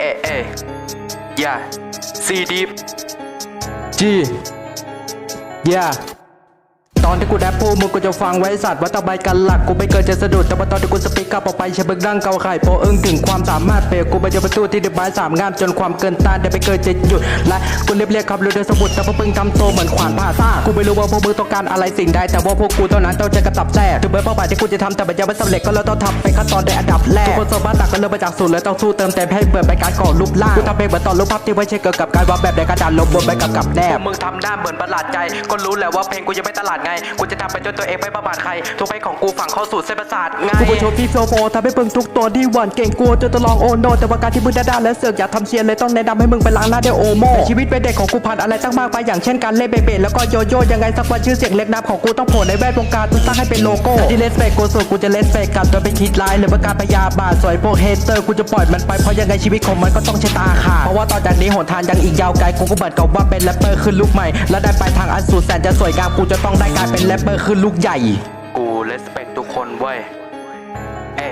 เอเออย่าซีดีฟจีเย่ ตอนที่กูแรปพูมึงกูจะฟังไว้สัตว์ว่าทำไมกันหลักกูไม่เคยจะสะดุดแต่ว่าตอนที่กูสปีกอัพออกไปใช้บึกดั้งเกาไข่โปะเอิงถึงความสามารถเปรกูไปเจอประตูที่เดือบายสามงามจนความเกินต้านได้ไม่เคยจะหยุดและกูเรียบเรียกคำรู้ด้วยสมุดแต่พวกมึงทำโตเหมือนขวานผ่าซ่ากกูไม่รู้ว่าพวกมึงต้องการอะไรสิ่งใดแต่ว่าพวกกูเท่านั้นต้องเจอกระตับแท้ถึงแม้เป้าหมายที่กูจะทำแต่มันยังไม่สำเร็จก็เราต้องทำเป็นขั้นตอนในอันดับแรกทุกคนสมบัติหลักก็เริ่มมาจากศูนย์แล้วต้องสู้เติมเต็มให้เปิดไปการก่อรูปร่างกูทำเพลงเหมือนตอนรูปภาพที่ไม่ใช่เกี่ยวกับการวางแบบในกระดานลบบนใบกำกับแนพบวกมึงทำหน้าเหมือนประหลาดใจก็รู้แหละว่าเพลงกูยังไม่ตลาดไงกูจะทำไปจนตัวเองไม่ประมาทใคร ทุกเพลงของกูฝังเข้าสู่เส้นประสาทไงกูไปโชว์ฟีโฟโฟทำให้เพิ่งทุกตัวที่หวั่นเก่งกลัวจนจะลองโอโนแต่ว่าการที่มึงด้านๆและเสือกอยากทำเชียร์เลยต้องแนะนำให้มึงไปล้างหน้าด้วยโอโมแต่ชีวิตเป็นเด็กของกูผ่านอะไรตั้งมากไปอย่างเช่นการเล่นเบเบแล้วก็โยโย่ยังไงสักวันชื่อเสียงเล็กน้ำของกูต้องโผล่ในแวดวงการกูตั้งให้เป็นโลโก้ที่เลสเฟกกูสุดกูจะเลสเฟกกลับโดยไม่คิดร้ายหรือว่าการพยาบาทสวยพวกเฮเตอร์กูจะปล่อยมันไปเพราะยังไงชีวิตของมันก็ต้องชะตาขาดเพราะว่าต่อจากนี้หนทางยังอีกยาวไกลกูก็เหมือนกับว่าเป็นแรปเปอร์ขึ้นลูกใหม่และได้ไปทางอันสุดแสนจะสวยงามกูจะต้องได้กลายเป็นแรปเปอร์ขึ้นลูกใหญ่ กูเลสเปคทุกคนเว้ย เอ้